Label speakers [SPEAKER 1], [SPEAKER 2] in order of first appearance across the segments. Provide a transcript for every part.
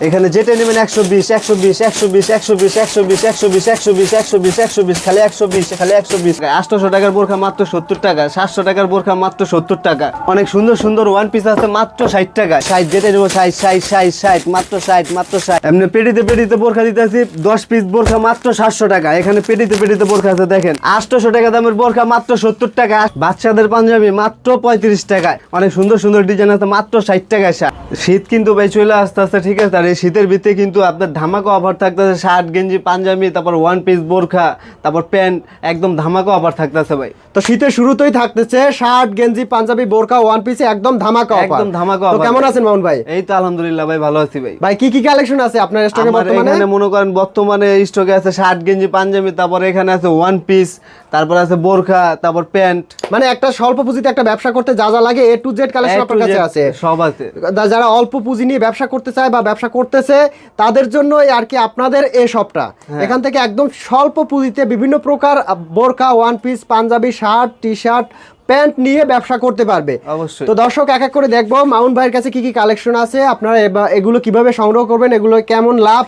[SPEAKER 1] এখানে যেটা নেবেন একশো বিশ একশো বিশ একশো বিশ একশো বিশ একশো বিশ একশো বিশ একশো বিশ একশো বিশ একশো বিশ খালি একশো বিশ খালি একশো বিশ আটশোশো টাকার বোরখা মাত্র সত্তর টাকা সাতশো টাকার বোরখা মাত্র সত্তর টাকা অনেক সুন্দর সুন্দর ওয়ান পিস আছে মাত্র ষাট টাকা ষাট যেটা নেব ষাট ষাট ষাট ষাট মাত্র ষাট মাত্র ষাট এমনি পেটিতে পেটিতে বোরখা দিতেছি দশ পিস বোরখা মাত্র সাতশো টাকা এখানে পেটিতে পেটিতে বোরখা আছে দেখেন আটশোশো টাকা দামের বোরখা মাত্র সত্তর টাকা বাচ্চাদের পাঞ্জাবি মাত্র পঁয়ত্রিশ টাকায় অনেক সুন্দর সুন্দর ডিজাইন আছে মাত্র ষাট টাকায় শীত কিন্তু ভাই চলে আসতে আসতে ঠিক আছে এই শীতের ভিতরে কিন্তু আপনার ধামাকা অফার থাকতেছে শার্ট গেঞ্জি পাঞ্জাবি তারপর ওয়ান পিস বোরখা তারপর প্যান্ট একদম ধামাকা অফার থাকতেছে ভাই।
[SPEAKER 2] তো শীতের শুরুতেই থাকতেছে শার্ট গেঞ্জি পাঞ্জাবি বোরকা ওয়ান পিসে একদম ধামাকা offer।
[SPEAKER 1] একদম ধামাকা
[SPEAKER 2] তো কেমন আছেন মামুন ভাই?
[SPEAKER 1] এই তো আলহামদুলিল্লাহ ভাই ভালো আছি ভাই।
[SPEAKER 2] ভাই কি কি কালেকশন আছে আপনার স্টকে বর্তমানে?
[SPEAKER 1] এখানে মনে করেন বর্তমানে স্টকে আছে শার্ট গেঞ্জি পাঞ্জাবি তারপর এখানে আছে ওয়ান পিস তারপর আছে বোরখা তারপর প্যান্ট।
[SPEAKER 2] মানে একটা স্বল্প পুঁজিতে একটা ব্যবসা করতে যা যা লাগে এ টু জেড কালেকশন আপনার কাছে আছে।
[SPEAKER 1] সব আছে।
[SPEAKER 2] যারা অল্প পুঁজি নিয়ে ব্যবসা করতে চায় বা ব্যবসা করতেছে তাদের জন্য আর কি আপনাদের এই শপটা
[SPEAKER 1] হ্যাঁ।
[SPEAKER 2] এখান থেকে একদম স্বল্প পুঁজিতে বিভিন্ন প্রকার বোরখা বোরকা one piece Punjabi shirt T shirt pant নিয়ে ব্যবসা করতে পারবে
[SPEAKER 1] অবশ্যই।
[SPEAKER 2] তো দর্শক এক এক করে দেখব মাউন্ট ভাইয়ের কাছে কি কি কালেকশন আছে আপনারা এগুলো কীভাবে সংগ্রহ করবেন এগুলো কেমন লাভ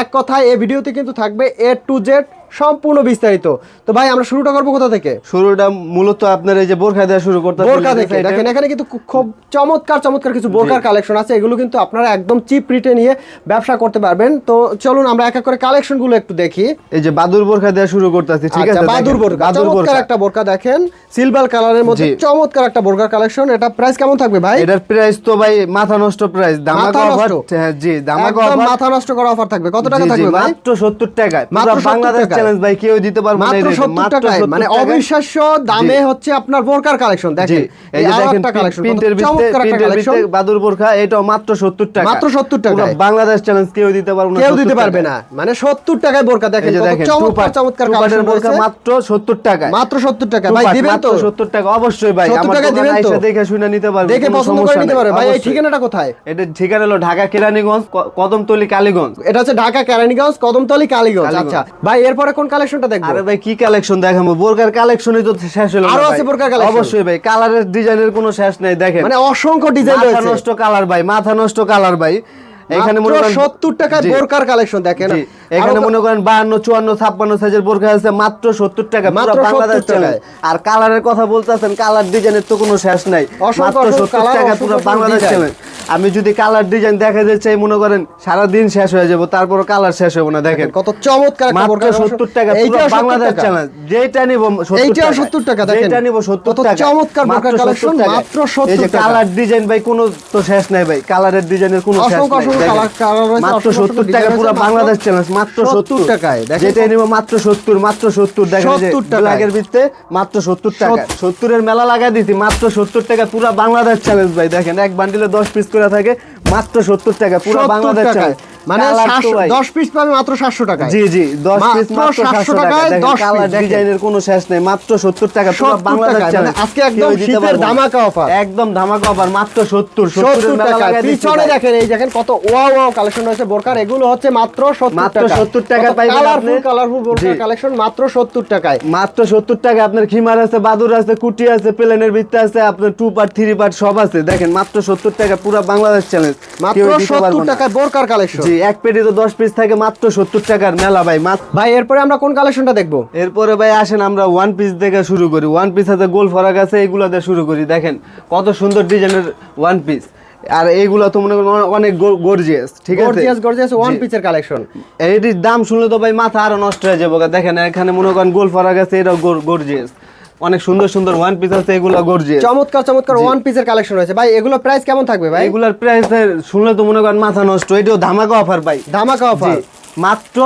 [SPEAKER 2] এক কথায় এই ভিডিওতে কিন্তু থাকবে এ টু জেড সম্পূর্ণ বিস্তারিত। তো ভাই আমরা শুরুটা করব কোথা থেকে?
[SPEAKER 1] শুরুটা মূলত আপনার এই যে বোরখা দেওয়া শুরু করতে
[SPEAKER 2] বোরকা থেকে দেখেন এখানে কিন্তু খুব চমৎকার চমৎকার কিছু বোরকার কালেকশন আছে। এগুলো কিন্তু আপনারা একদম চিপ রিটে নিয়ে ব্যবসা করতে পারবেন। তো চলুন আমরা এক এক করে কালেকশনগুলো একটু দেখি।
[SPEAKER 1] এই যে বাদুর বোরখা দেওয়া শুরু করতেছি ঠিক
[SPEAKER 2] আচ্ছা,
[SPEAKER 1] আছে?
[SPEAKER 2] বাদুর বোরকা
[SPEAKER 1] বাদুর বোরখা।
[SPEAKER 2] একটা বোরকা দেখেন। সিলভার কালারের মধ্যে চমৎকার একটা বোরকার কালেকশন। এটা প্রাইস কেমন থাকবে ভাই?
[SPEAKER 1] এটার প্রাইস তো ভাই মাথা নষ্ট প্রাইস দামাকা অফার? হ্যাঁ জি দামাকা অফার
[SPEAKER 2] মাথা নষ্ট করা অফার থাকবে। কত টাকা থাকবে ভাই?
[SPEAKER 1] মাত্র 70 টাকায়।
[SPEAKER 2] মাত্র
[SPEAKER 1] বাংলাদেশ। চ্যালেঞ্জ ভাই কেউ দিতে পারবে না
[SPEAKER 2] মাত্র
[SPEAKER 1] এই rate এ।
[SPEAKER 2] সত্তর
[SPEAKER 1] মাত্র
[SPEAKER 2] টাকায় মানে অবিশ্বাস্য দামে হচ্ছে আপনার বোরকার কালেকশন দেখেন।
[SPEAKER 1] এই যে দেখেন
[SPEAKER 2] কালেকশন
[SPEAKER 1] প্রিন্টের ভিতরে প্রিন্টের ভিতরে বাদুর এটাও মাত্র 70 টাকা।
[SPEAKER 2] মাত্র 70
[SPEAKER 1] পুরো
[SPEAKER 2] টাকায়।
[SPEAKER 1] বাংলাদেশ চ্যালেঞ্জ কেউ দিতে পারবে না
[SPEAKER 2] কেউ দিতে পারবে না। মানে সত্তর টাকায় বোরকা দেখেন কত চমৎকার চমৎকার কালেকশন বোরকা
[SPEAKER 1] মাত্র 70 টাকায়।
[SPEAKER 2] মাত্র সত্তর টাকা ভাই দিবেন তো?
[SPEAKER 1] 70 টাকা অবশ্যই ভাই।
[SPEAKER 2] 70
[SPEAKER 1] আমার দোকানে? দেখে শুনে নিতে পারবে
[SPEAKER 2] দেখে পছন্দ করে নিতে পারবে। ভাই এই ঠিকানাটা কোথায়?
[SPEAKER 1] এটা ঠিকানা হলো ঢাকা কেরানীগঞ্জ কদমতলী কালীগঞ্জ।
[SPEAKER 2] এটা হচ্ছে ঢাকা কেরানীগঞ্জ কদমতলি কালীগঞ্জ। আচ্ছা। ভাই এরপরে কোন কালেকশনটা দেখব?
[SPEAKER 1] আরে ভাই কি কালেকশন দেখাবো? বোরকার কালেকশনই তো শেষ হলো আরও।
[SPEAKER 2] আছে বোরকার কালেকশন
[SPEAKER 1] অবশ্যই ভাই কালারের ডিজাইনের কোনো শেষ নাই দেখেন।
[SPEAKER 2] মানে অসংখ্য ডিজাইন
[SPEAKER 1] মাথা নষ্ট কালার ভাই মাথা নষ্ট কালার ভাই। এখানে মনে করেন
[SPEAKER 2] সত্তর
[SPEAKER 1] টাকা
[SPEAKER 2] বোরকার কালেকশন দেখেন।
[SPEAKER 1] এখানে মনে করেন বাহান্ন চুয়ান্ন ছাপ্পান্ন সাইজের বোরখা আছে মাত্র সত্তর টাকা
[SPEAKER 2] মাত্র
[SPEAKER 1] বাংলাদেশ
[SPEAKER 2] টাকায়।
[SPEAKER 1] আর কালারের কথা বলতেছেন কালার ডিজাইনের তো কোনো শেষ নাই মাত্র
[SPEAKER 2] অসংখ্য
[SPEAKER 1] সত্তর
[SPEAKER 2] colour,
[SPEAKER 1] টাকা পুরো বাংলাদেশ। চ্যালেঞ্জ আমি যদি কালার ডিজাইন দেখাতে চাই মনে করেন সারা দিন শেষ হয়ে যাব তারপর কালার শেষ হবে না দেখেন
[SPEAKER 2] কত চমৎকার
[SPEAKER 1] মাত্র
[SPEAKER 2] বোরকার
[SPEAKER 1] সত্তর টাকা পুরো বাংলাদেশ। চ্যালেঞ্জ যেটা নিব
[SPEAKER 2] এইটাও 70 টাকা দেখেন।
[SPEAKER 1] যেটা নিব সত্তর
[SPEAKER 2] কত
[SPEAKER 1] টাকা
[SPEAKER 2] চমৎকার
[SPEAKER 1] 70
[SPEAKER 2] collection,
[SPEAKER 1] টাকা।
[SPEAKER 2] মাত্র 70
[SPEAKER 1] এই যে
[SPEAKER 2] টাকা।
[SPEAKER 1] কালার ডিজাইন ভাই কোনো তো শেষ নাই ভাই কালারের ডিজাইনের কোনো শেষ নাই মাত্র
[SPEAKER 2] অসংখ্য
[SPEAKER 1] সত্তর
[SPEAKER 2] অসংখ্য
[SPEAKER 1] টাকা পুরো বাংলাদেশ চ্যালেঞ্জ মাত্র
[SPEAKER 2] 70
[SPEAKER 1] সত্তর
[SPEAKER 2] টাকায়,
[SPEAKER 1] যেটা নিব মাত্র সত্তর মাত্র সত্তর দেখেন যে
[SPEAKER 2] 70।
[SPEAKER 1] ব্ল্যাকের ভিত্তে মাত্র সত্তর টাকা সত্তরের মেলা লাগাই দিছি মাত্র সত্তর টাকা পুরো বাংলাদেশ চ্যালেঞ্জ ভাই। দেখেন এক বান্ডিলে দশ পিস করে থাকে মাত্র সত্তর টাকা পুরো বাংলাদেশ। চ্যালেঞ্জ
[SPEAKER 2] মানে
[SPEAKER 1] Colour তো
[SPEAKER 2] 700
[SPEAKER 1] ভাই।
[SPEAKER 2] 10 পিস পাবে মাত্র 700 টাকায়।
[SPEAKER 1] জি জি 10 পিস
[SPEAKER 2] মাত্র
[SPEAKER 1] মাত্র
[SPEAKER 2] 700
[SPEAKER 1] 700 টাকা
[SPEAKER 2] টাকায় 10 পিস
[SPEAKER 1] ডিজাইনের কোনো শেষ নেই মাত্র 70 টাকা। পুরো বাংলাদেশ
[SPEAKER 2] মানে আজকে একদম শীতের ধামাকা offer।
[SPEAKER 1] একদম ধামাকা অফার মাত্র 70
[SPEAKER 2] সত্তর
[SPEAKER 1] 70
[SPEAKER 2] টাকা পিছনে দেখেন এই দেখেন কত ওয়াও ওয়াও কালেকশন রয়েছে বোরকার। এগুলো হচ্ছে মাত্র সত্তর
[SPEAKER 1] মাত্র 70 টাকা পাইবেন
[SPEAKER 2] কালারফুল কালারফুল বোরকার কালেকশন মাত্র সত্তর টাকায়।
[SPEAKER 1] মাত্র 70 টাকা আপনার খিমার আছে বাদুর আছে কুটি আছে প্লেনের ভিত্তে আছে আপনার টু পার্ট থ্রি পার্ট সব আছে। দেখেন মাত্র 70 টাকা পুরো বাংলাদেশ চ্যানেল
[SPEAKER 2] মাত্র সত্তর টাকায় বোরকার কালেকশন
[SPEAKER 1] জি এক পেটি তো 10 পিস থাকে মাত্র 70 টাকার মেলা ভাই
[SPEAKER 2] ভাই এরপরে আমরা কোন কালেকশনটা দেখব?
[SPEAKER 1] এরপরে ভাই আসেন আমরা ওয়ান পিস দেখে শুরু করি। ওয়ান পিস হাতে গোল ফরাক আছে এইগুলো দিয়ে শুরু করি। দেখেন কত সুন্দর ডিজাইনের ওয়ান পিস আর এইগুলো তো মনে করেন অনেক গর্জিয়াস ঠিক আছে?
[SPEAKER 2] গর্জিয়াস গর্জিয়াস ওয়ান পিসের কালেকশন
[SPEAKER 1] এইটির দাম শুনলে তো ভাই মাথা আরও নষ্ট হয়ে যাবে। দেখেন এখানে মনে করেন গোল ফরাক আছে এটাও গর্জিয়াস অনেক সুন্দর সুন্দর ওয়ান পিস আছে এগুলো গর্জিয়াস
[SPEAKER 2] চমৎকার চমৎকার ওয়ান পিসের কালেকশন রয়েছে। ভাই এগুলো প্রাইস কেমন থাকবে ভাই?
[SPEAKER 1] এগুলোর প্রাইস শুনলে তো মনে করেন মাথা নষ্ট এটাও ধামাকা অফার ভাই।
[SPEAKER 2] ধামাকা অফার
[SPEAKER 1] মাত্র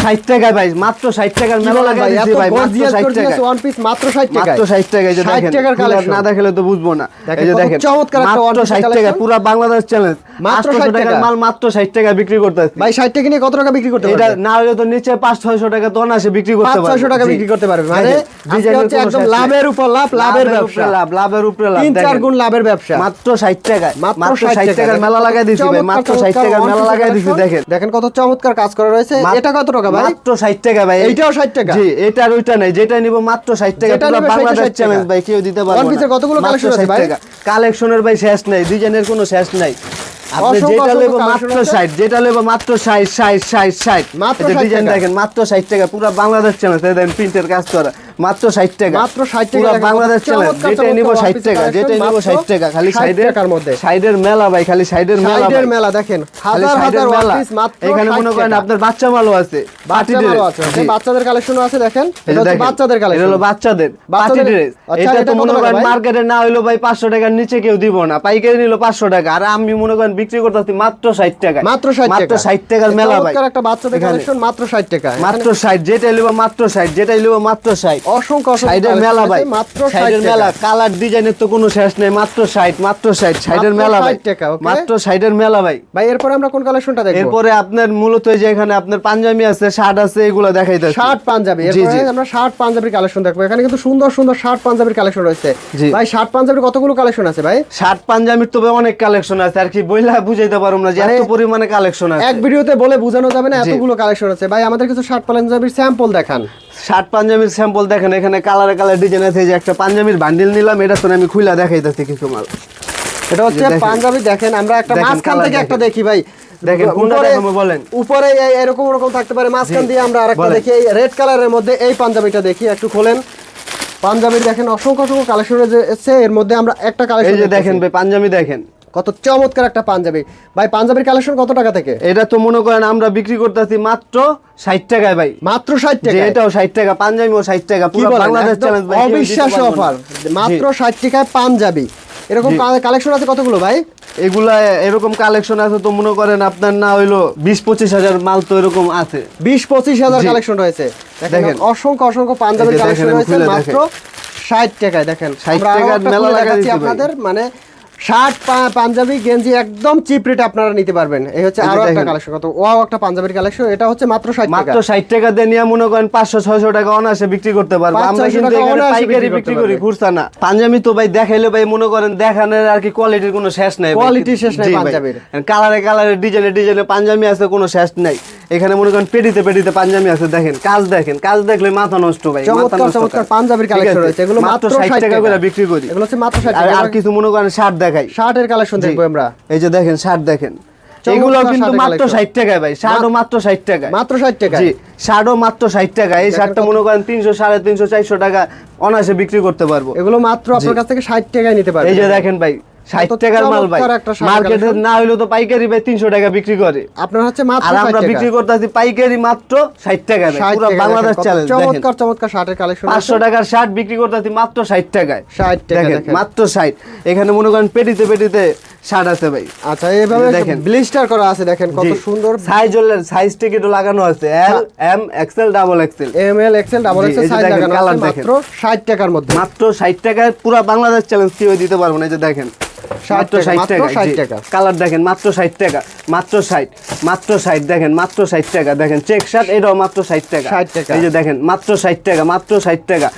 [SPEAKER 1] ষাট টাকায় ভাই মাত্র ষাট টাকার মেলা লাগাই
[SPEAKER 2] ভাই এত
[SPEAKER 1] ভাই মাত্র
[SPEAKER 2] গর্জিয়াস
[SPEAKER 1] ষাট
[SPEAKER 2] গর্জিয়াস
[SPEAKER 1] টাকা
[SPEAKER 2] ওয়ান পিস মাত্র 60 টাকায়।
[SPEAKER 1] মাত্র 60 টাকা এই যে
[SPEAKER 2] 60 টাকার collection।
[SPEAKER 1] না দেখালে তো বুঝব না। এই যে দেখেন
[SPEAKER 2] চমৎকার একটা
[SPEAKER 1] মাত্র
[SPEAKER 2] piece
[SPEAKER 1] 60 টাকা পুরো বাংলাদেশ চ্যালেঞ্জ
[SPEAKER 2] মাত্র 60
[SPEAKER 1] টাকার
[SPEAKER 2] টাকা।
[SPEAKER 1] মাল মাত্র 60 টাকা বিক্রি করতেছি।
[SPEAKER 2] ভাই 60 টাকা নিয়ে কত টাকা বিক্রি করতে
[SPEAKER 1] এটা
[SPEAKER 2] পারবে?
[SPEAKER 1] না হলে তো নিচে 5 600 টাকা তো অনাসে বিক্রি করতে পারবে।
[SPEAKER 2] 500 টাকা বিক্রি করতে পারবে। মানে
[SPEAKER 1] দেখেন, ডিজাইনের
[SPEAKER 2] হচ্ছে একদম লাভের উপর লাভ লাভের ব্যবসা।
[SPEAKER 1] লাভ লাভের উপরে লাভ।
[SPEAKER 2] তিন চার গুণ লাভের ব্যবসা।
[SPEAKER 1] মাত্র 60 টাকা
[SPEAKER 2] মাত্র
[SPEAKER 1] মাত্র
[SPEAKER 2] 60
[SPEAKER 1] 60 টাকার মেলা লাগাই দিছি ভাই মাত্র 60 টাকার মেলা লাগাই দিছি দেখেন।
[SPEAKER 2] দেখেন কত চমৎকার কাজ করা রয়েছে। এটা কত টাকা ভাই?
[SPEAKER 1] মাত্র ষাট টাকা ভাই।
[SPEAKER 2] এইটাও 60 টাকা?
[SPEAKER 1] জি এটা আর ওইটা নাই যেটা নিব মাত্র ষাট টাকা পুরো বাংলাদেশ
[SPEAKER 2] 60
[SPEAKER 1] চ্যালেঞ্জ ভাই কেউ দিতে পারবে
[SPEAKER 2] না। কতগুলো কালেকশন আছে ভাই?
[SPEAKER 1] কালেকশনের ভাই শেষ নাই ডিজাইনের কোনো শেষ নাই। আপনি যেটা নেব মাত্র
[SPEAKER 2] আছে।
[SPEAKER 1] ষাট যেটা নেব মাত্র ষাট ষাট ষাট ষাট।
[SPEAKER 2] মাত্র 60
[SPEAKER 1] ডিজাইন। দেখেন মাত্র ষাট টাকা পুরো বাংলাদেশ চ্যালেঞ্জ দেখেন প্রিন্টের কাজ করা। মাত্র ষাট টাকা।
[SPEAKER 2] মাত্র 60 টাকা
[SPEAKER 1] বাংলাদেশ যেটা নিব
[SPEAKER 2] চমৎকার
[SPEAKER 1] ষাট
[SPEAKER 2] One Piece
[SPEAKER 1] টাকা
[SPEAKER 2] collection,
[SPEAKER 1] যেটা নিব
[SPEAKER 2] মাত্র
[SPEAKER 1] ষাট টাকা খালি সাইডের
[SPEAKER 2] টাকার মধ্যে।
[SPEAKER 1] সাইডের মেলা ভাই খালি সাইডের মেলা
[SPEAKER 2] সাইডের মেলা দেখেন হাজার হাজার
[SPEAKER 1] মেলা। এখানে মনে করেন আপনার বাচ্চা মালও আছে
[SPEAKER 2] বাচ্চা আছে বাচ্চাদের কালেকশনও আছে দেখেন। এটা হচ্ছে বাচ্চাদের
[SPEAKER 1] এটা হলো বাচ্চাদের পার্টি ড্রেস
[SPEAKER 2] আচ্ছা,
[SPEAKER 1] এটা তো মনে করেন মার্কেটে না হইল ভাই পাঁচশো টাকার নিচে কেউ দিব না পাইকারি নিল পাঁচশো টাকা। আর আমি মনে করেন বিক্রি করতেছি মাত্র ষাট টাকা।
[SPEAKER 2] মাত্র 60 টাকা।
[SPEAKER 1] মাত্র ষাট টাকার মেলা ভাই।
[SPEAKER 2] একটা বাচ্চাদের কালেকশন মাত্র 60 টাকা।
[SPEAKER 1] মাত্র ষাট যেটাই লিব মাত্র ষাট যেটাই লিব মাত্র ষাট।
[SPEAKER 2] অসংখ্য অসংখ্য
[SPEAKER 1] সাইডের মেলা ভাই।
[SPEAKER 2] মাত্র
[SPEAKER 1] সাইডের মেলা কালার ডিজাইনের তো কোনো শেষ নেই মাত্র ষাট মাত্র ষাট সাইডের মেলা ভাই।
[SPEAKER 2] 60 টাকা, okay?
[SPEAKER 1] মাত্র সাইডের মেলা ভাই।
[SPEAKER 2] ভাই এরপরে আমরা কোন কালেকশনটা দেখব?
[SPEAKER 1] এরপরে আপনার মূলত যে এখানে আপনার পাঞ্জাবি আছে শার্ট আছে এগুলো দেখাইতেছে
[SPEAKER 2] শার্ট পাঞ্জাবি। এরপরে আমরা শার্ট পাঞ্জাবির কালেকশন দেখব। এখানে কিন্তু সুন্দর সুন্দর শার্ট পাঞ্জাবির কালেকশন রয়েছে। ভাই শার্ট পাঞ্জাবির কতগুলো কালেকশন আছে ভাই?
[SPEAKER 1] শার্ট পাঞ্জাবির তো অনেক কালেকশন আছে আর কি বইলা বুঝাইতে পারব না যে এত পরিমাণে কালেকশন আছে।
[SPEAKER 2] এক ভিডিওতে বলে বোঝানো যাবে না এতগুলো কালেকশন আছে। ভাই আমাদের কিছু শার্ট পাঞ্জাবির স্যাম্পল দেখান।
[SPEAKER 1] শার্ট পাঞ্জাবির স্যাম্পল দেখেন এখানে কালারে কালার ডিজাইন আছে যে একটা পাঞ্জাবির বান্ডিল নিলাম এটা তো আমি খুইলা দেখাইতেছি কিছু মাল।
[SPEAKER 2] এটা হচ্ছে পাঞ্জাবি দেখেন আমরা একটা মাঝখান থেকে একটা দেখি ভাই।
[SPEAKER 1] দেখেন, কোনটা
[SPEAKER 2] উপরে-
[SPEAKER 1] দেখাবো বলেন?
[SPEAKER 2] উপরে এই- এরকম এরকম থাকতে পারে মাঝখান দিয়ে আমরা আরেকটা দেখি এই রেড কালারের মধ্যে এই পাঞ্জাবিটা দেখি একটু খোলেন। পাঞ্জাবির দেখেন অসংখ্য অসংখ্য কালেকশন এসেছে এর মধ্যে আমরা একটা কালেকশন
[SPEAKER 1] দেখেন ভাই পাঞ্জাবি দেখেন।
[SPEAKER 2] কত চমৎকার একটা পাঞ্জাবি। ভাই পাঞ্জাবির কালেকশন কত টাকা থেকে?
[SPEAKER 1] এটা তো মনে করেন আমরা বিক্রি করতেছি মাত্র ষাট টাকায় ভাই।
[SPEAKER 2] মাত্র ষাট টাকা
[SPEAKER 1] এটাও ষাট টাকা পাঞ্জাবিও ষাট টাকা পুরো বাংলাদেশ চ্যালেঞ্জ
[SPEAKER 2] অবিশ্বাস্য অফার মাত্র ষাট টাকায় পাঞ্জাবি। এরকম কালেকশন আছে কতগুলো ভাই?
[SPEAKER 1] এগুলা এরকম কালেকশন আছে তো মনে করেন আপনার না হইল বিশ পঁচিশ হাজার মাল তো এরকম আছে।
[SPEAKER 2] বিশ পঁচিশ হাজার কালেকশন রয়েছে। দেখেন। অসংখ্য অসংখ্য পাঞ্জাবির কালেকশন রয়েছে মাত্র ষাট টাকায়। দেখেন
[SPEAKER 1] 60
[SPEAKER 2] আমরা
[SPEAKER 1] টাকার মেলা
[SPEAKER 2] দেখাচ্ছি আপনাদের মানে শার্ট পাঞ্জাবি গেঞ্জি একদম চিপ রেটে আপনারা নিতে পারবেন। এই হচ্ছে আরও একটা কালেকশন কত ওয়াও একটা পাঞ্জাবির কালেকশন এটা হচ্ছে মাত্র ষাট টাকা।
[SPEAKER 1] মাত্র ষাট টাকা দিয়ে নিয়ে মনে করেন পাঁচশো ছয়শো টাকা অনায়াসে বিক্রি করতে পারব। আমরা কিন্তু এখানে পাইকারি
[SPEAKER 2] বিক্রি
[SPEAKER 1] করি। খুচরা না। পাঞ্জাবি তো ভাই দেখাইলে ভাই মনে করেন দেখানোর আর কি কোয়ালিটির কোনো শেষ নাই
[SPEAKER 2] Quality শেষ নাই পাঞ্জাবির।
[SPEAKER 1] কালারে কালারে ডিজাইনে ডিজাইনে পাঞ্জাবি আছে কোনো শেষ নাই। এখানে মনে করেন পেটিতে পেটিতে পাঞ্জাবি আছে দেখেন কাজ দেখেন কাজ দেখলে মাথা নষ্ট ভাই
[SPEAKER 2] চমৎকার চমৎকার পাঞ্জাবির কালেকশন রয়েছে এগুলো
[SPEAKER 1] মাত্র
[SPEAKER 2] মাত্র
[SPEAKER 1] ষাট
[SPEAKER 2] ষাট
[SPEAKER 1] টাকা করে বিক্রি করি।
[SPEAKER 2] এগুলো হচ্ছে মাত্র ষাট
[SPEAKER 1] আর
[SPEAKER 2] টাকা।
[SPEAKER 1] আর কিছু মনে করেন শার্ট দেখাই।
[SPEAKER 2] শার্টের কালেকশন। দেখব আমরা।
[SPEAKER 1] এই যে দেখেন শার্ট দেখেন। এগুলো কিন্তু মাত্র
[SPEAKER 2] collection।
[SPEAKER 1] ষাট টাকায় ভাই শার্টও মাত্র ষাট টাকায়।
[SPEAKER 2] মাত্র ষাট টাকা
[SPEAKER 1] জি শার্টও মাত্র ষাট টাকা এই শার্টটা মনে করেন তিনশো সাড়ে তিনশো চারশো টাকা অনায়াসে বিক্রি করতে পারব।
[SPEAKER 2] এগুলো মাত্র আপনার কাছ থেকে ষাট টাকায় নিতে পারবেন।
[SPEAKER 1] এই যে দেখেন ভাই টাকার মাল ভাই। মার্কেটে না তো পাইকারি ভাই টাকা বিক্রি করে।
[SPEAKER 2] আপনার হচ্ছে মাত্র
[SPEAKER 1] আর আমরা। বিক্রি করতেছি পাইকারি মাত্র ষাট টাকা পুরো বাংলাদেশ চ্যালেঞ্জ
[SPEAKER 2] চমৎকার চমৎকার শার্টের কালেকশন
[SPEAKER 1] পাঁচশো টাকার শার্ট বিক্রি করতেছি মাত্র ষাট টাকায়।
[SPEAKER 2] টাকা
[SPEAKER 1] মাত্র ষাট। এখানে মনে করেন পেটিতে পেটিতে শার্ট আছে ভাই।
[SPEAKER 2] আচ্ছা এইভাবে
[SPEAKER 1] দেখেন।
[SPEAKER 2] ব্লিস্টার করা আছে দেখেন কত সুন্দর।
[SPEAKER 1] সাইজ সাইজ টিকিটও লাগানো আছে। L M XL double XL
[SPEAKER 2] M L XL double XL size লাগানো আছে। মাত্র ষাট টাকার মধ্যে।
[SPEAKER 1] মাত্র ষাট টাকায় পুরো বাংলাদেশ চ্যালেঞ্জ কেউ দিতে পারব না এই যে দেখেন।
[SPEAKER 2] 60
[SPEAKER 1] মাত্র
[SPEAKER 2] টাকা,
[SPEAKER 1] ষাট
[SPEAKER 2] মাত্র
[SPEAKER 1] টাকা
[SPEAKER 2] 60 টাকা।
[SPEAKER 1] কালার দেখেন মাত্র ষাট টাকা মাত্র ষাট মাত্র ষাট দেখেন মাত্র ষাট টাকা দেখেন চেক শার্ট এটাও মাত্র ষাট টাকা।
[SPEAKER 2] 60 টাকা।
[SPEAKER 1] এই যে দেখেন মাত্র ষাট টাকা মাত্র ষাট টাকা।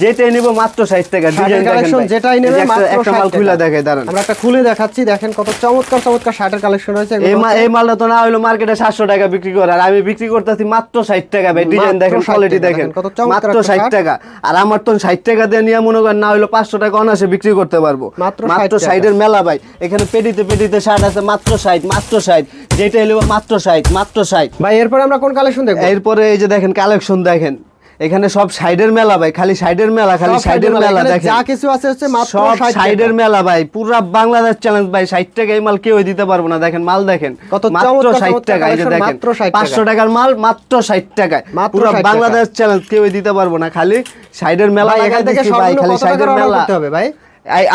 [SPEAKER 1] যেটাই নিব মাত্র ষাট টাকা ডিজাইন
[SPEAKER 2] কালেকশন যেটাই নেবে
[SPEAKER 1] একটা-
[SPEAKER 2] মাত্র
[SPEAKER 1] একটা মাল খুলে দেখে দাঁড়ান।
[SPEAKER 2] আমরা একটা খুলে দেখাচ্ছি দেখেন কত চমৎকার চমৎকার শার্টের কালেকশন
[SPEAKER 1] এই এই মালটা তো না হইল মার্কেটে সাতশো টাকা বিক্রি করে আর আমি বিক্রি করতেছি মাত্র ষাট টাকা ভাই। ডিজাইন দেখেন কোয়ালিটি দেখেন মাত্র
[SPEAKER 2] একটা
[SPEAKER 1] ষাট
[SPEAKER 2] শার্ট।
[SPEAKER 1] টাকা। আর আমার তো ষাট টাকা দিয়ে নিয়ে মনে করেন না হইল পাঁচশো টাকা অনাসে বিক্রি করতে পারব।
[SPEAKER 2] মাত্র 60।
[SPEAKER 1] মেলা ভাই। এখানে পেটিতে পেটিতে শার্ট আছে মাত্র ষাট মাত্র ষাট। যেটা এলো মাত্র ষাট মাত্র ষাট।
[SPEAKER 2] ভাই এরপরে আমরা কোন কালেকশন দেখব?
[SPEAKER 1] এরপরে এই যে দেখেন কালেকশন দেখেন। এখানে সব সাইডের মেলা ভাই খালি সাইডের মেলা খালি সাইডের
[SPEAKER 2] এর
[SPEAKER 1] মেলা দেখেন।
[SPEAKER 2] যা কিছু আছে হচ্ছে মাত্র
[SPEAKER 1] সব সাইডের মেলা ভাই পুরো বাংলাদেশ চ্যালেঞ্জ ভাই ষাট টাকা এই মাল কেউ দিতে পারব না দেখেন মাল দেখেন।
[SPEAKER 2] কত
[SPEAKER 1] মাত্র
[SPEAKER 2] চমৎকার
[SPEAKER 1] ষাট
[SPEAKER 2] চমৎকার
[SPEAKER 1] টাকা এই যে দেখেন
[SPEAKER 2] মাত্র 60 টাকা।
[SPEAKER 1] পাঁচশো টাকার মাল মাত্র ষাট টাকায়।
[SPEAKER 2] মাত্র
[SPEAKER 1] পুরো বাংলাদেশ চ্যালেঞ্জ কেউ দিতে পারব না খালি সাইডের মেলা
[SPEAKER 2] এখান থেকে সব
[SPEAKER 1] খালি সাইডের মেলা।
[SPEAKER 2] করতে হবে ভাই?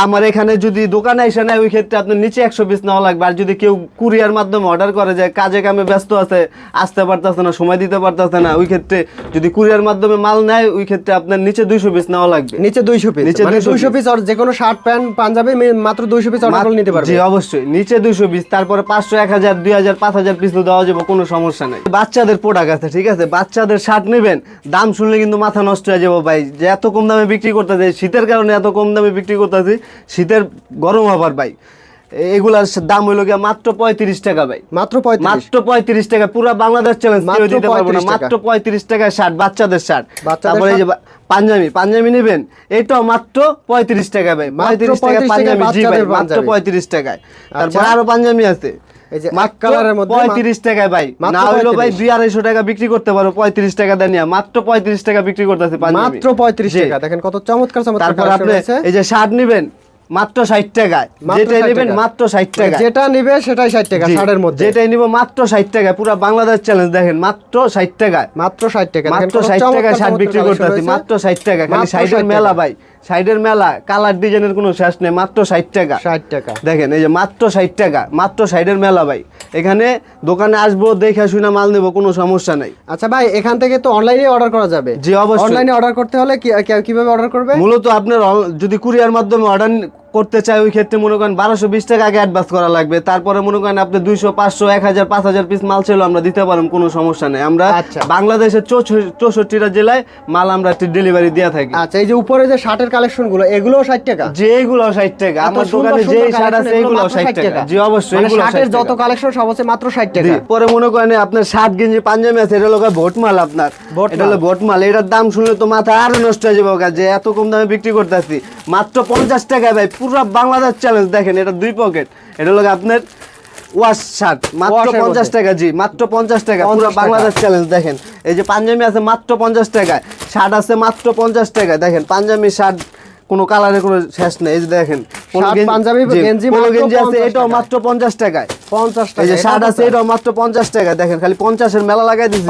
[SPEAKER 1] আমার এখানে যদি দোকানে এসে নেয় ওই ক্ষেত্রে আপনার নিচে একশো পিস নেওয়া লাগবে। আর যদি কেউ কুরিয়ার মাধ্যমে অর্ডার করে যে কাজে কামে ব্যস্ত আছে আসতে পারতেছে না সময় দিতে পারতেছে না ওই ক্ষেত্রে যদি কুরিয়ার মাধ্যমে মাল নেয় ওই ক্ষেত্রে আপনার নিচে দুইশো পিস নেওয়া লাগবে।
[SPEAKER 2] নিচে দুইশো পিস
[SPEAKER 1] নিচে
[SPEAKER 2] মানে
[SPEAKER 1] 200
[SPEAKER 2] দুইশো পিস আর যে কোনো শার্ট প্যান্ট পাঞ্জাবি মাত্র দুইশো পিস অর্ডার নিতে পারবে?
[SPEAKER 1] জি অবশ্যই। নিচে দুইশো পিস তারপরে পাঁচশো এক হাজার দুই হাজার পাঁচ হাজার পিস দেওয়া যাবে কোনো সমস্যা নেই। বাচ্চাদের প্রোডাক্ট আছে ঠিক আছে? বাচ্চাদের শার্ট নেবেন দাম শুনলে কিন্তু মাথা নষ্ট হয়ে যাব ভাই। যে এত কম দামে বিক্রি করতেছে শীতের কারণে এত কম দামে বিক্রি করতেছি শীতের গরম হবার ভাই। এগুলার দাম হইল গিয়া মাত্র পঁয়ত্রিশ টাকা ভাই।
[SPEAKER 2] মাত্র
[SPEAKER 1] মাত্র পঁয়ত্রিশ টাকা পুরো বাংলাদেশ চ্যালেঞ্জ কেউ
[SPEAKER 2] মাত্র
[SPEAKER 1] দিতে পারব না মাত্র পঁয়ত্রিশ টাকা শার্ট বাচ্চাদের শার্ট তারপরে এই যে পাঞ্জাবি পাঞ্জাবি নেবেন? এটাও মাত্র পঁয়ত্রিশ টাকা ভাই পঁয়ত্রিশ টাকা
[SPEAKER 2] 35
[SPEAKER 1] পাঞ্জাবি জি ভাই মাত্র পঁয়ত্রিশ টাকায়। তারপর
[SPEAKER 2] আচ্ছা।
[SPEAKER 1] আরও পাঞ্জাবি আছে।
[SPEAKER 2] এই যে
[SPEAKER 1] মাত্র
[SPEAKER 2] কালারের মধ্যে মা-
[SPEAKER 1] পঁয়ত্রিশ টাকায় ভাই। না হইল ভাই
[SPEAKER 2] 35
[SPEAKER 1] টাকা বিক্রি করতে পারো পঁয়ত্রিশ টাকা দেন মাত্র পঁয়ত্রিশ টাকা বিক্রি করতেছে পাঞ্জাবি।
[SPEAKER 2] মাত্র পঁয়ত্রিশ
[SPEAKER 1] জি।
[SPEAKER 2] টাকা। দেখেন কত চমৎকার চমৎকার
[SPEAKER 1] তারপর আপনি এই যে শার্ট নেবেন মাত্র ষাট টাকায়। যেটাই নেবেন মাত্র ষাট টাকা
[SPEAKER 2] যেটা নিবে সেটাই ষাট টাকা ষাটের মধ্যে।
[SPEAKER 1] যেটাই নিব মাত্র ষাট টাকা পুরো বাংলাদেশ চ্যালেঞ্জ দেখেন মাত্র ষাট টাকায়।
[SPEAKER 2] মাত্র ষাট টাকা।
[SPEAKER 1] মাত্র ষাট টাকা
[SPEAKER 2] চমৎকার
[SPEAKER 1] শার্ট
[SPEAKER 2] চমৎকার
[SPEAKER 1] বিক্রি
[SPEAKER 2] রয়েছে।
[SPEAKER 1] মাত্র ষাট টাকা খালি
[SPEAKER 2] মাত্র
[SPEAKER 1] সাইডের
[SPEAKER 2] 60
[SPEAKER 1] মেলা ভাই। সাইডের মেলা কালার ডিজাইনের কোনো শেষ নেই মাত্র ষাট টাকা।
[SPEAKER 2] 60 টাকা।
[SPEAKER 1] দেখেন এই যে মাত্র ষাট টাকা মাত্র সাইডের মেলা ভাই। এখানে দোকানে আসব দেখে শুনে মাল নেব কোনো সমস্যা নেই।
[SPEAKER 2] আচ্ছা ভাই এখান থেকে তো অনলাইনে অর্ডার করা যাবে?
[SPEAKER 1] জি, অবশ্যই।
[SPEAKER 2] অনলাইনে অর্ডার করতে হলে কীভাবে অর্ডার করবে?
[SPEAKER 1] মূলত আপনার যদি কুরিয়ার মাধ্যমে অর্ডার করতে চাই ওই ক্ষেত্রে মনে করেন বারোশো বিশ টাকা আগে অ্যাডভান্স করা লাগবে। তারপরে মনে করেন আপনি দুইশো পাঁচশো এক হাজার পাঁচ হাজার পিস মাল ছিল আমরা দিতে পারব কোনো সমস্যা নেই। আমরা
[SPEAKER 2] আচ্ছা।
[SPEAKER 1] বাংলাদেশের চৌষট্টিটা জেলায় মাল আমরা ডেলিভারি দিয়ে থাকি।
[SPEAKER 2] আচ্ছা এই যে উপরে যে শার্টের কালেকশনগুলো এগুলোও ষাট টাকা?
[SPEAKER 1] যেগুলো ষাট টাকা আমার দোকানে যে শার্ট আছে
[SPEAKER 2] এগুলো
[SPEAKER 1] এগুলো ষাট টাকা। জি অবশ্যই
[SPEAKER 2] মানে
[SPEAKER 1] এগুলো
[SPEAKER 2] শার্টের যত কালেকশন সব হচ্ছে মাত্র ষাট টাকা।
[SPEAKER 1] পরে মনে করেন আপনার শার্ট গেঞ্জি পাঞ্জাবি আছে এটা হলো ভোট মাল আপনার।
[SPEAKER 2] ভোট
[SPEAKER 1] এটা হলো ভোট মাল এটার দাম শুনলে তো মাথা আরও নষ্ট হয়ে যাবে যে এত কম দামে বিক্রি করতেছি। মাত্র পঞ্চাশ টাকায় ভাই পুরো বাংলাদেশ চ্যালেঞ্জ দেখেন এটা দুই পকেট এটা হলো আপনার ওয়াশ শার্ট মাত্র পঞ্চাশ টাকা জি মাত্র পঞ্চাশ টাকা পুরো বাংলাদেশ চ্যালেঞ্জ দেখেন। এই যে পাঞ্জাবি আছে মাত্র পঞ্চাশ টাকায় শার্ট আছে মাত্র পঞ্চাশ টাকা দেখেন পাঞ্জাবি শার্ট কোনো কালারের কোনো শেষ নেই এই যে দেখেন
[SPEAKER 2] পাঞ্জাবি, গেঞ্জি
[SPEAKER 1] পোলো গেঞ্জি আছে এটাও মাত্র পঞ্চাশ টাকায়।
[SPEAKER 2] পঞ্চাশ টাকা
[SPEAKER 1] এই যে শার্ট আছে? এটাও মাত্র পঞ্চাশ টাকা দেখেন খালি পঞ্চাশের মেলা লাগাই দিচ্ছি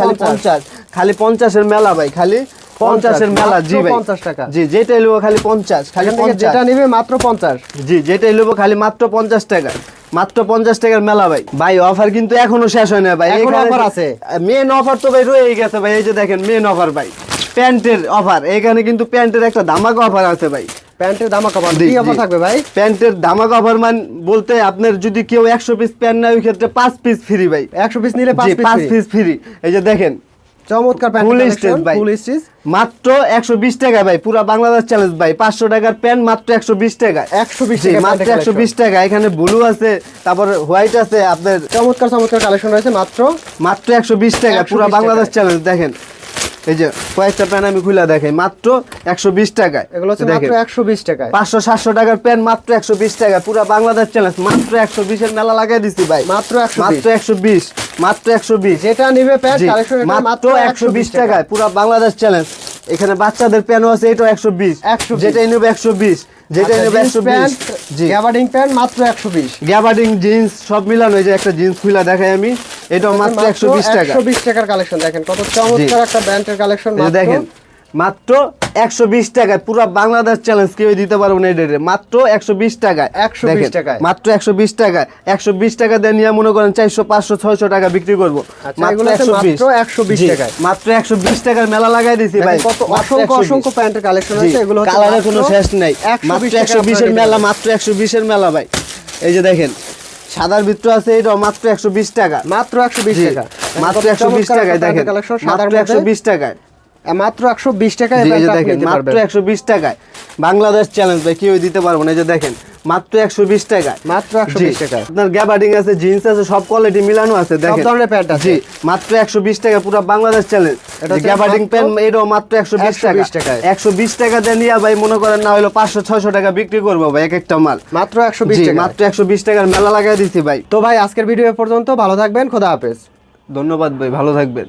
[SPEAKER 1] খালি পঞ্চাশ খালি পঞ্চাশের মেলা ভাই খালি পঞ্চাশের মেলা জি ভাই।
[SPEAKER 2] 50 টাকা।
[SPEAKER 1] জি যেটাই নেব খালি পঞ্চাশ খালি পঞ্চাশ
[SPEAKER 2] যেটা নিবে মাত্র পঞ্চাশ।
[SPEAKER 1] জি যেটাই নেব খালি মাত্র পঞ্চাশ টাকা। মাত্র পঞ্চাশ টাকার মেলা ভাই। ভাই অফার কিন্তু এখনও শেষ হয় না ভাই।
[SPEAKER 2] offer আছে?
[SPEAKER 1] মেন অফার তো ভাই রয়ে গেছে ভাই। এই যে দেখেন মেন অফার ভাই। প্যান্টের অফার এখানে কিন্তু প্যান্টের একটা ধামাকা অফার আছে ভাই।
[SPEAKER 2] প্যান্টের কমান
[SPEAKER 1] জি,
[SPEAKER 2] কি অফার থাকবে ভাই?
[SPEAKER 1] প্যান্টের ধামাকা অফার মান বলতে আপনার যদি কেউ একশো পিস প্যান্ট নেয় ওই ক্ষেত্রে পাঁচ পিস ফ্রি ভাই।
[SPEAKER 2] একশো পিস নিলে পাঁচ পিস
[SPEAKER 1] ফ্রি এই যে দেখেন
[SPEAKER 2] চমৎকার
[SPEAKER 1] ফুল স্টেজ ভাই।
[SPEAKER 2] ফুল স্টিচ
[SPEAKER 1] মাত্র একশো বিশ টাকা ভাই। পুরো বাংলাদেশ চ্যালেঞ্জ ভাই। পাঁচশো টাকার প্যান্ট মাত্র একশো বিশ টাকা।
[SPEAKER 2] 120
[SPEAKER 1] জি,
[SPEAKER 2] টাকা
[SPEAKER 1] মাত্র
[SPEAKER 2] প্যান্টের
[SPEAKER 1] একশো বিশ টাকা। এখানে ব্লু আছে তারপর হোয়াইট আছে আপনার
[SPEAKER 2] চমৎকার চমৎকার কালেকশন রয়েছে মাত্র।
[SPEAKER 1] মাত্র একশো বিশ টাকা
[SPEAKER 2] 120
[SPEAKER 1] পুরো বাংলাদেশ চ্যালেঞ্জ দেখেন। এই যে কয়েকটা প্যান আমি খুলে দেখাই মাত্র একশো বিশ টাকায়।
[SPEAKER 2] এগুলো হচ্ছে মাত্র একশো বিশ টাকায়।
[SPEAKER 1] পাঁচশো সাতশো টাকার প্যান মাত্র একশো বিশ টাকা পুরো বাংলাদেশ চ্যালেঞ্জ মাত্র একশো বিশের মেলা লাগাই দিছি ভাই।
[SPEAKER 2] মাত্র 120
[SPEAKER 1] মাত্র একশো বিশ মাত্র একশো বিশ।
[SPEAKER 2] যেটা নিবে প্যান
[SPEAKER 1] মাত্র একশো বিশ টাকায়। পুরো বাংলাদেশ চ্যালেঞ্জ এখানে বাচ্চাদের প্যানও আছে এটাও একশো বিশ।
[SPEAKER 2] একশো
[SPEAKER 1] যেটাই নেবে একশো বিশ। যেটাই নেবে একশো বিশ জি।
[SPEAKER 2] গ্যাবার্ডিং প্যান্ট মাত্র একশো বিশ।
[SPEAKER 1] গ্যাবার্ডিং জিন্স সব মিলানো এই যে একটা জিন্স খুলে দেখাই আমি এটা মাত্র একশো বিশ টাকা।
[SPEAKER 2] একশো বিশ টাকার কালেকশন দেখেন কত চমৎকার একটা ব্র্যান্ডের কালেকশন
[SPEAKER 1] দেখেন মাত্র একশো বিশ টাকায় পুরো বাংলাদেশ চ্যালেঞ্জ কেউ দিতে পারব না এই মাত্র একশো বিশ টাকায়
[SPEAKER 2] 120
[SPEAKER 1] দেখেন,
[SPEAKER 2] টাকায়।
[SPEAKER 1] মাত্র একশো বিশ টাকায় একশো বিশ টাকা দিয়ে নিয়ে মনে করেন চারশো পাঁচশো ছয়শো টাকা বিক্রি করব
[SPEAKER 2] আচ্ছা, এগুলো হচ্ছে মাত্র 120
[SPEAKER 1] জি,
[SPEAKER 2] টাকায়।
[SPEAKER 1] মাত্র একশো বিশ টাকার মেলা লাগাই দিছি ভাই
[SPEAKER 2] কত অসংখ্য অসংখ্য প্যান্টের কালেকশন আছে এগুলো
[SPEAKER 1] কালারের কোনো শেষ নাই
[SPEAKER 2] 120
[SPEAKER 1] মাত্র একশো বিশের মেলা মাত্র একশো বিশের মেলা ভাই এই যে দেখেন সাদার ভিতর আছে এটাও মাত্র একশো বিশ টাকা
[SPEAKER 2] মাত্র একশো বিশ টাকা
[SPEAKER 1] মাত্র একশো বিশ টাকায় দেখেন মাত্র একশো বিশ টাকায়
[SPEAKER 2] মাত্র একশো বিশ টাকায়
[SPEAKER 1] দেখেন মাত্র একশো বিশ টাকায় বাংলাদেশ চ্যালেঞ্জ ভাই কেউ দিতে পারব না যে দেখেন মাত্র একশো বিশ টাকায়
[SPEAKER 2] মাত্র 120
[SPEAKER 1] জি,
[SPEAKER 2] টাকায়।
[SPEAKER 1] আপনার গ্যাবার্ডিং আছে জিন্স আছে সব কোয়ালিটি মিলানো আছে দেখেন
[SPEAKER 2] ধরনের প্যান্ট আছে।
[SPEAKER 1] মাত্র একশো বিশ টাকা পুরো বাংলাদেশ চ্যালেঞ্জ গ্যাবার্ডিং প্যান্ট এটাও মাত্র একশো বিশ টাকা
[SPEAKER 2] 120 টাকায়।
[SPEAKER 1] একশো বিশ টাকা দিয়ে নিয়ে ভাই মনে করেন না হলো পাঁচশো ছয়শো টাকা বিক্রি করব ভাই এক একটা মাল
[SPEAKER 2] মাত্র একশো বিশ টাকা
[SPEAKER 1] মাত্র একশো বিশ টাকার মেলা লাগাই দিচ্ছি ভাই
[SPEAKER 2] তো ভাই আজকের ভিডিও পর্যন্ত ভালো থাকবেন খোদা হাফেজ
[SPEAKER 1] ধন্যবাদ ভাই ভালো থাকবেন